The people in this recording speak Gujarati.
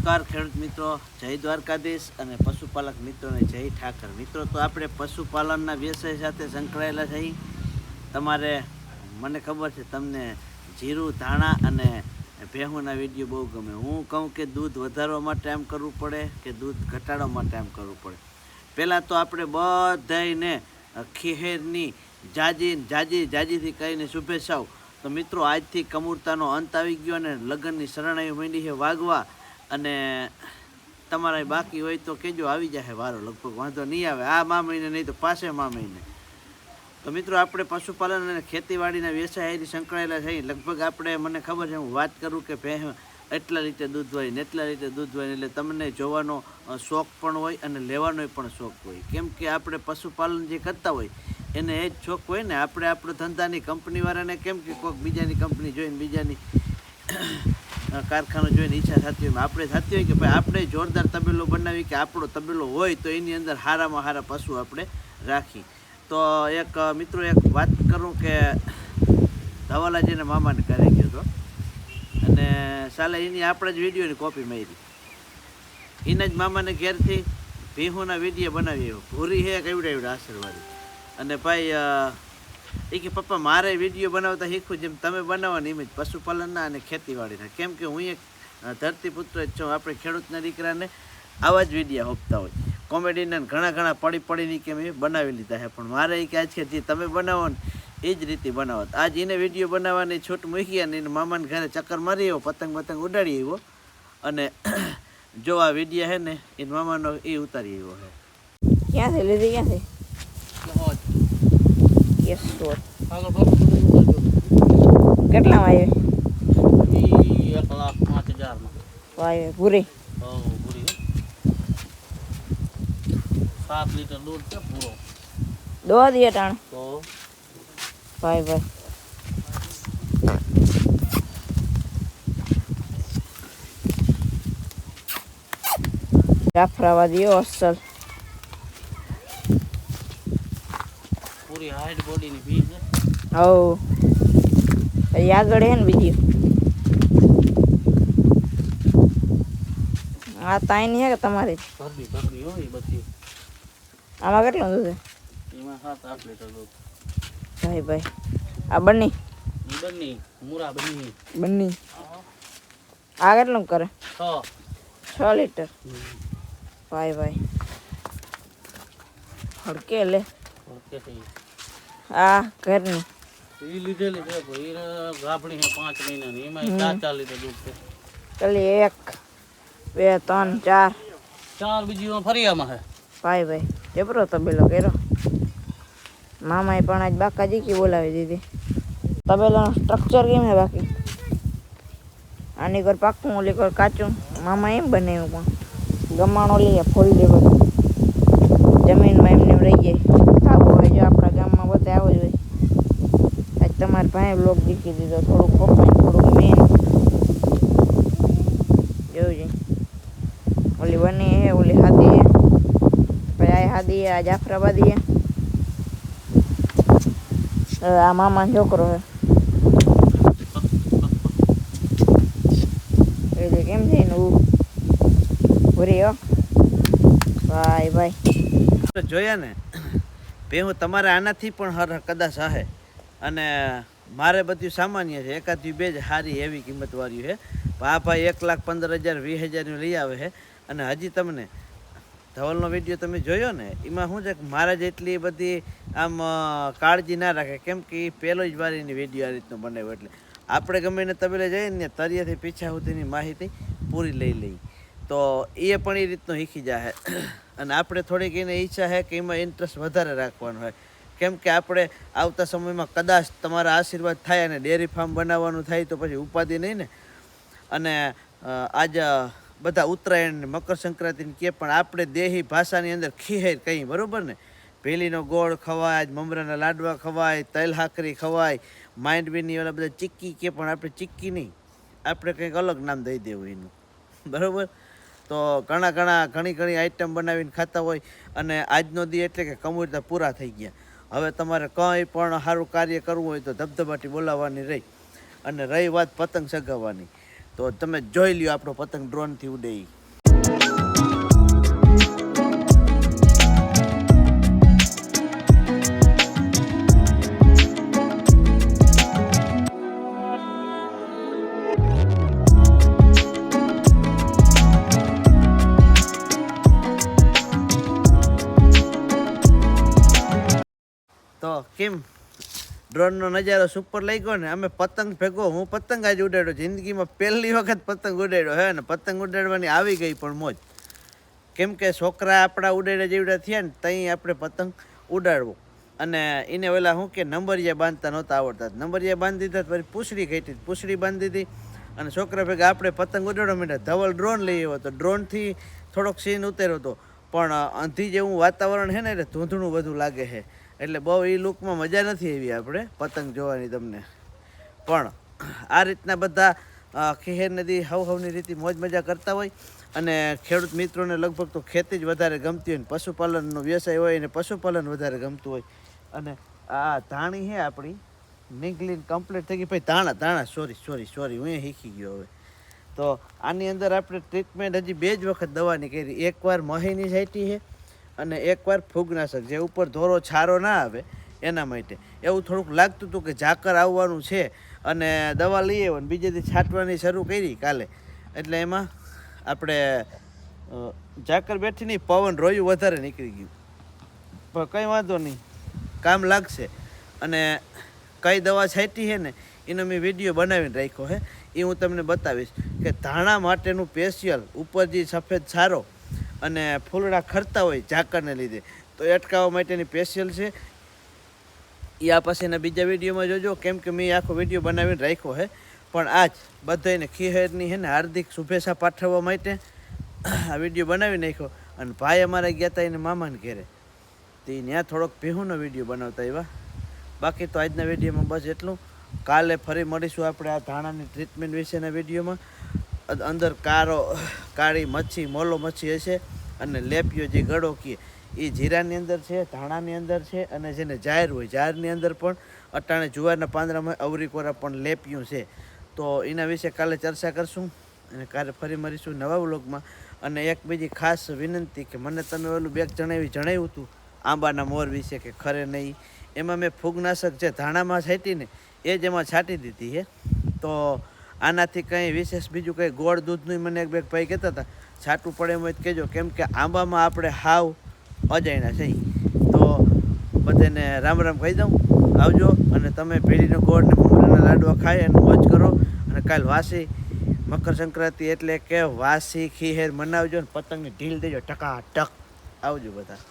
નમસ્કાર ખેડૂત મિત્રો, જય દ્વારકાધીશ અને પશુપાલક મિત્રોને જય ઠાકર. મિત્રો, તો આપણે પશુપાલનના વ્યવસાય સાથે સંકળાયેલા થઈ તમારે મને ખબર છે, તમને જીરું, ધાણા અને ભેહુંના વીડિયો બહુ ગમે. હું કહું કે દૂધ વધારવા માટે આમ કરવું પડે કે દૂધ ઘટાડવા માટે આમ કરવું પડે? પહેલાં તો આપણે બધાને ખીહેરની જાજી જાજી, જાજીથી કહીને શુભેચ્છાઓ. તો મિત્રો, આજથી કમૂરતાનો અંત આવી ગયો અને લગ્નની શરણાઈ માંડી છે. વાગવા અને તમારા બાકી હોય તો કેજો આવી જશે વારો, લગભગ વાંધો નહીં આવે. આ મા મહિને નહીં તો પાસે મા મહિને તો મિત્રો, આપણે પશુપાલન અને ખેતીવાડીના વ્યવસાય હારી સંકળાયેલા છે. લગભગ આપણે, મને ખબર છે, હું વાત કરું કે ભે એટલા રીતે દૂધ હોય ને એટલા રીતે દૂધ હોય એટલે તમને જોવાનો શોખ પણ હોય અને લેવાનો પણ શોખ હોય. કેમ કે આપણે પશુપાલન જે કરતા હોય, એને એ જ શોખ હોય ને, આપણે આપણો ધંધાની કંપનીવાળાને કેમ કે કોઈક બીજાની કંપની જોઈને બીજાની કારખાનું જોઈને ઈચ્છા થતી હોય આપણે થતી હોય કે ભાઈ આપણે જોરદાર તબેલો બનાવી કે આપણો તબેલો હોય તો એની અંદર સારામાં સારા પશુ આપણે રાખી. તો એક મિત્રો એક વાત કરું કે ધવાલાજીને મામાને ઘરે ગયો હતો અને સાલે એની આપણા જ વિડીયોની કોપી મારી. એના જ મામાને ઘેરથી ભીહુના વીડિયો બનાવી ભૂરી હે કેવડા એવડા આશીર્વાદ. અને ભાઈ એ કે, પપ્પા, મારે વીડિયો બનાવતા શીખવું જેમ તમે બનાવો ને એમ જ પશુપાલનના અને ખેતીવાડીના કેમ કે હું એક ધરતીપુત્ર જ છું, આપણે ખેડૂતના દીકરાને આવા જ વિડીયા હોપતા હોય. કોમેડીના ઘણા ઘણા પડી પડીને કે મેં બનાવી લીધા છે, પણ મારે એ કે આજ કે જે તમે બનાવો ને એ જ રીતે બનાવો. આજ એને વીડિયો બનાવવાની છૂટ મૂકી અને એના મામાને ઘરે ચક્કર મારી આવ્યો પતંગ પતંગ ઉડાડી આવ્યો અને જો આ વીડિયો છે ને એ મામાનો એ ઉતારી આવ્યો છે. ક્યાંથી લીધી, ક્યાંથી? યસ સ્ટોર કેટલા આવી એક લાખ પાંચ હજારમાં. વાય ભૂરી? સાત લીટર દૂધ છે પૂરો દો દિયે ટાણ. ભાઈ ભાઈ. જાફરાવા દિયો અસલ. પૂરી હાઈટ બોડીની ભી છે હવ પછી આગળ હે ને બીજી આ તાઈની હે કે તમારી ભરબી ભરબી હોય એ બધી આમાં કેટલું દૂધ છે એમાં સાત આઠ લીટર દૂધ ભાઈ ભાઈ આ બની એ બંને મૂરા બંને બની આ કેટલું કરે છ છ લીટર ભાઈ ભાઈ હડકે લે ઓકે થઈ આ ઘરની. એ લીધેલી છે ભાઈ. ગાભણી છે પાંચ મહિનાની. એમાં ચાર ચાર લીટર દૂધ છે. પેલી એક બે ત્રણ ચાર. ચાર બીજી ફરિયામાં છે. ભાઈ ભાઈ જબરો તબેલો કર્યો. મામાએ પણ આજ બાકાજી કી બોલાવી દીધી. તબેલાનું સ્ટ્રક્ચર કેમ છે બાકી? આની ઘર પાકું ઓલી ઘર કાચું. મામા એમ બનાવ્યું પણ. ગમાણો લઈએ ફોલ બધું જમીનમાં એમને એમ રહી જાય આવું હોય જો આપણા ગામમાં બધા આવો જ હોય આજ તમારે ભાઈ બ્લોક દીખી દીધો. થોડુંક કોકને થોડુંક મેન જોયું ઓલી બની હે, ઓલી હાદી હે. પછી આ હાદી આ જાફરાબાદી હે. આ મામાનો છોકરો હે. એટલે કેમ છે નું ભૂરી હો. ભાઈ ભાઈ. જોયા ને ભેહું તમારે આનાથી પણ હર કદાચ હે અને મારે બધું સામાન્ય છે. એકાદી બે જ સારી એવી કિંમતવાળી છે. આ એક લાખ પંદર હજાર, વીસ હજારનું લઈ આવે છે. અને હજી તમને ધવલનો વીડિયો તમે જોયો ને, એમાં શું છે કે મારા જેટલી બધી આમ કાળજી ના રાખે. કેમ કે એ પહેલો જ વાર એની વીડિયો આ રીતનો બનાવ્યો એટલે. આપણે ગમે એને તબેલે જઈએ ને તરિયાથી પીછા સુધીની માહિતી પૂરી લઈ લઈ તો એ પણ એ રીતનું શીખી જાય અને આપણે થોડીક એને ઈચ્છા છે કે એમાં ઇન્ટરેસ્ટ વધારે રાખવાનો હોય. કેમ કે આપણે આવતા સમયમાં કદાચ તમારા આશીર્વાદ થાય અને ડેરી ફાર્મ બનાવવાનું થાય તો પછી ઉપાધિ નહીં ને. અને આજ બધા ઉત્તરાયણ મકર સંક્રાંતિને કે પણ આપણે દેહી ભાષાની અંદર ખીહેર કહીએ, બરાબર ને? ભેલીનો ગોળ ખવાય, મમરાના લાડવા ખવાય, તલ હાકરી ખવાય બીની ઓલા બધા ચીક્કી કે પણ આપણે ચીક્કી નહીં. આપણે કંઈક અલગ નામ દઈ દેવું એનું. બરાબર? તો ઘણા ઘણા ઘણી ઘણી આઈટમ બનાવીને ખાતા હોય અને આજનો દી એટલે કે કમુરતા પૂરા થઈ ગયા. હવે તમારે કંઈ પણ સારું કાર્ય કરવું હોય તો ધબધબાટી બોલાવવાની રહી અને રહી વાત પતંગ ચગાવવાની તો તમે જોઈ લ્યો આપણો પતંગ ડ્રોનથી ઉડે તો કેમ? ડ્રોનનો નજારો સુપર લઈ ગયો ને? અમે પતંગ ભેગો, હું પતંગ આજે ઉડાડ્યો. જિંદગીમાં પહેલી વખત પતંગ ઉડાડ્યો હે ને? પતંગ ઉડાડવાની આવી ગઈ પણ મોજ. કેમ કે છોકરા આપણા ઉડાડ્યા જેવડા થયા ને ત્યાં આપણે પતંગ ઉડાડવો. અને એને ઓલા શું કે, નંબરિયા બાંધતા નહોતા આવડતા. નંબરિયા બાંધી દીધા પછી પૂછડી કઈ પૂછડી બાંધી દીધી. અને છોકરા ભેગા આપણે પતંગ ઉડાડવા માંડ્યા. ધવલ ડ્રોન લઈ આવ્યો તો ડ્રોનથી થોડોક સીન ઉતેર્યો હતો. પણ અંધી જેવું વાતાવરણ છે ને, એટલે ધૂંધણું બધું લાગે છે એટલે બહુ એ લુકમાં મજા નથી આવી આપણે, પતંગ જોવાની તમને. પણ આ રીતના બધા ખેહેર નદી હવ હવની રીતે મોજ મજા કરતા હોય અને ખેડૂત મિત્રોને લગભગ તો ખેતી જ વધારે ગમતી હોય ને પશુપાલનનો વ્યવસાય હોય અને પશુપાલન વધારે ગમતું હોય. અને આ ધાણી છે આપણી નીકળીને કમ્પ્લીટ થઈ ગઈ. ભાઈ, ધાણા ધાણા સોરી સોરી સોરી હું શીખી ગયો હવે. તો આની અંદર આપણે ટ્રીટમેન્ટ હજી બે જ વખત દવાની કરી. એકવાર મહીની સાઈટી છે અને એકવાર ફૂગનાશક જે ઉપર ધોરો છારો ના આવે, એના માટે. એવું થોડુંક લાગતું હતું કે ઝાકર આવવાનું છે અને દવા લઈ આવ્યો બીજેથી છાંટવાની શરૂ કરી કાલે. એટલે એમાં આપણે ઝાકર બેઠી નહીં, પવન રોયું વધારે નીકળી ગયું. પણ કંઈ વાંધો નહીં, કામ લાગશે. અને કઈ દવા છાંટી છે ને, એનો મેં વીડિયો બનાવીને રાખ્યો છે એ હું તમને બતાવીશ કે ધાણા માટેનું સ્પેશિયલ ઉપર જે સફેદ છારો અને ફૂલડા ખરતા હોય ઝાકરને લીધે. તો એ અટકાવવા માટેની સ્પેશિયલ છે. એ આ એના બીજા વિડીયોમાં જોજો, કેમ કે મેં આખો વીડિયો બનાવીને રાખ્યો છે પણ આજ બધાને ખીહેરની છે ને હાર્દિક શુભેચ્છા પાઠવવા માટે આ વીડિયો બનાવી નાખ્યો. અને ભાઈ અમારા ગયા હતા એને મામાને ઘેરે. તે ત્યાં થોડોક પીહુંનો વીડિયો બનાવતા એવા બાકી તો આજના વિડીયોમાં બસ એટલું. કાલે ફરી મળીશું આપણે આ ધાણાની ટ્રીટમેન્ટ વિશેના વિડીયોમાં. અંદર કારો, કાળી મચ્છી, મોલો મચ્છી હશે અને લેપિયો જે ગળો કીએ એ જીરાની અંદર છે, ધાણાની અંદર છે અને જેને જાહેર હોય, જાહેરની અંદર પણ અટાણે જુવારના પાંદડામાં અવરીકોરા પણ લેપ્યું છે. તો એના વિશે કાલે ચર્ચા કરશું અને કાલે ફરી મળીશું નવા વ્લોગમાં. અને એક બીજી ખાસ વિનંતી કે મને તમે ઓલું બેગ જણાવી જણાવ્યું હતું, આંબાના મોર વિશે કે ખરે નહીં. એમાં મેં ફૂગનાશક જે ધાણામાં છાંટીને, એ જ એમાં છાંટી દીધી છે. તો આનાથી કંઈ વિશેષ બીજું કંઈ ગોળ દૂધનું મને એક બે ભાઈ કહેતા હતા, છાટું પડે એમ હોય કહેજો. કેમ કે આંબામાં આપણે હાવ અજાયના છે તો બધાને રામ રામ કહી દઉં. આવજો અને તમે ભેળીનો ગોળ ને મમરાના લાડવા ખાય અને મોજ કરો. અને કાલ વાસી, મકર સંક્રાંતિ એટલે કે વાસી ખીહેર મનાવજો ને પતંગની ઢીલ દેજો. ટકા ટક આવજો બધા.